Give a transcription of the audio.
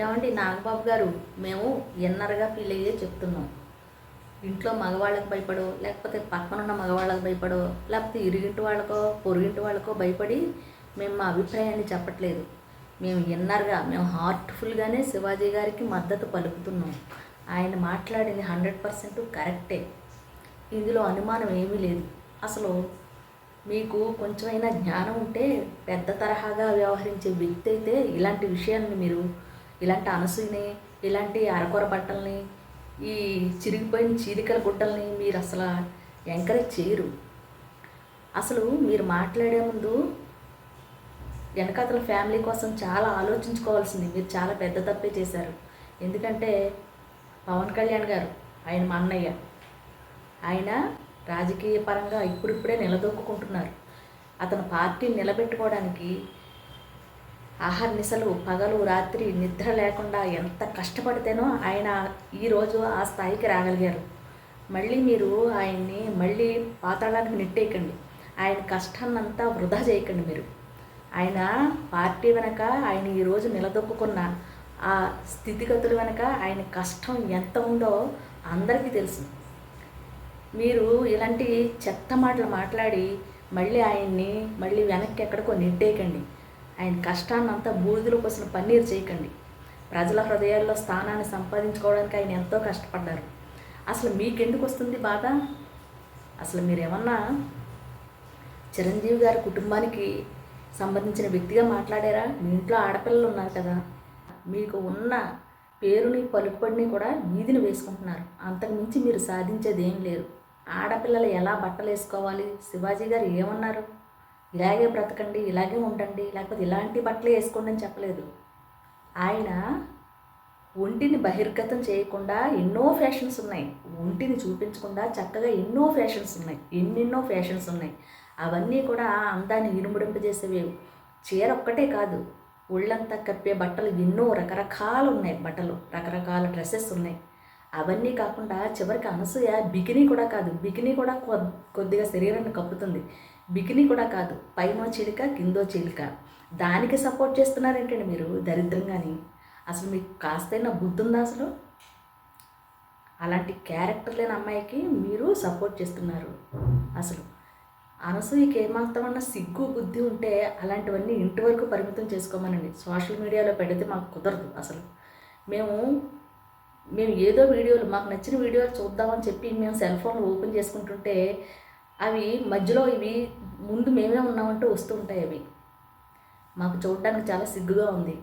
ఏమండి నాగబాబు గారు మేము ఎన్నరగా ఫీల్ అయ్యే చెప్తున్నాం. ఇంట్లో మగవాళ్ళకి భయపడో లేకపోతే పక్కనున్న మగవాళ్ళకి భయపడో లేకపోతే ఇరుగింటి వాళ్ళకో పొరుగింటి వాళ్ళకో భయపడి మేము మా అభిప్రాయాన్ని చెప్పట్లేదు. మేము ఎన్నరగా మేము హార్ట్ఫుల్గానే శివాజీ గారికి మద్దతు పలుకుతున్నాం. ఆయన మాట్లాడింది హండ్రెడ్ పర్సెంట్ కరెక్టే. ఇందులో అనుమానం ఏమీ లేదు. అసలు మీకు కొంచెమైనా జ్ఞానం ఉంటే పెద్ద తరహాగా వ్యవహరించే వ్యక్తి అయితే ఇలాంటి విషయాలను మీరు ఇలాంటి అనసూయని ఇలాంటి అరకొర బట్టల్ని ఈ చిరిగిపోయిన చీరికల గుడ్డల్ని మీరు అసలు ఎంకరేజ్ చేయరు. అసలు మీరు మాట్లాడే ముందు వెనకాతల ఫ్యామిలీ కోసం చాలా ఆలోచించుకోవాల్సింది. మీరు చాలా పెద్ద తప్పే చేశారు. ఎందుకంటే పవన్ కళ్యాణ్ గారు ఆయన మా అన్నయ్య. ఆయన రాజకీయ పరంగా ఇప్పుడిప్పుడే నిలదొక్కుంటున్నారు అతను పార్టీని నిలబెట్టుకోవడానికి ఆహార నిశలు పగలు రాత్రి నిద్ర లేకుండా ఎంత కష్టపడితేనో ఆయన ఈరోజు ఆ స్థాయికి రాగలిగారు. మళ్ళీ మీరు ఆయన్ని మళ్ళీ పాతాళానికి నెట్టేయకండి. ఆయన కష్టాన్నంతా వృధా చేయకండి మీరు. ఆయన పార్టీ వెనక ఆయన ఈరోజు నిలదొక్కున్న ఆ స్థితిగతుల వెనక ఆయన కష్టం ఎంత ఉందో అందరికీ తెలుసు. మీరు ఇలాంటి చెత్త మాటలు మాట్లాడి మళ్ళీ ఆయన్ని మళ్ళీ వెనక్కి ఎక్కడికో నెట్టేయకండి. ఆయన కష్టాన్ని అంతా బూడిదలో పోసిన పన్నీరు చేయకండి. ప్రజల హృదయాల్లో స్థానాన్ని సంపాదించుకోవడానికి ఆయన ఎంతో కష్టపడ్డారు. అసలు మీకెందుకు వస్తుంది బాధ? అసలు మీరేమన్నా చిరంజీవి గారి కుటుంబానికి సంబంధించిన వ్యక్తిగా మాట్లాడారా? మీ ఇంట్లో ఆడపిల్లలు ఉన్నారు కదా. మీకు ఉన్న పేరుని పలుకుబడిని కూడా వీధిని వేసుకుంటున్నారు. అంతకుమించి మీరు సాధించేది ఏం లేరు ఆడపిల్లలు ఎలా బట్టలు వేసుకోవాలి శివాజీ గారు ఏమన్నారు? ఇలాగే బ్రతకండి ఇలాగే ఉండండి లేకపోతే ఇలాంటి బట్టలు వేసుకోండి అని చెప్పలేదు. ఆయన ఒంటిని బహిర్గతం చేయకుండా ఎన్నో ఫ్యాషన్స్ ఉన్నాయి. ఒంటిని చూపించకుండా చక్కగా ఎన్నో ఫ్యాషన్స్ ఉన్నాయి. ఎన్నెన్నో ఫ్యాషన్స్ ఉన్నాయి. అవన్నీ కూడా అందాన్ని ఇనుముడింపజేసేవి చీర ఒక్కటే కాదు. ఒళ్ళంతా కప్పే బట్టలు ఎన్నో రకరకాలు ఉన్నాయి. బట్టలు రకరకాల డ్రెస్సెస్ ఉన్నాయి. అవన్నీ కాకుండా చివరికి అనసూయ బికినీ కూడా కాదు. బికినీ కూడా కొద్దిగా శరీరాన్ని కప్పుతుంది. బికినీ కూడా కాదు పైనో చిలిక కిందో చిలిక. దానికి సపోర్ట్ చేస్తున్నారేంటండి మీరు దరిద్రంగాని? అసలు మీకు కాస్తైనా బుద్ధి ఉందా అసలు? అలాంటి క్యారెక్టర్ లేని అమ్మాయికి మీరు సపోర్ట్ చేస్తున్నారు అసలు. అనసూయకి ఏమాత్రమన్నా సిగ్గు బుద్ధి ఉంటే అలాంటివన్నీ ఇంటి వరకు పరిమితం చేసుకోమనండి. సోషల్ మీడియాలో పెడితే మాకు కుదరదు అసలు. మేము మేము ఏదో వీడియోలు మాకు నచ్చిన వీడియోలు చూద్దామని చెప్పి మేము సెల్ ఫోన్ ఓపెన్ చేసుకుంటుంటే అవి మధ్యలో ఇవి ముందు మేమే ఉన్నామంటూ వస్తుంటాయి అవి. మాకు చూడడానికి చాలా సిగ్గుగా ఉంది.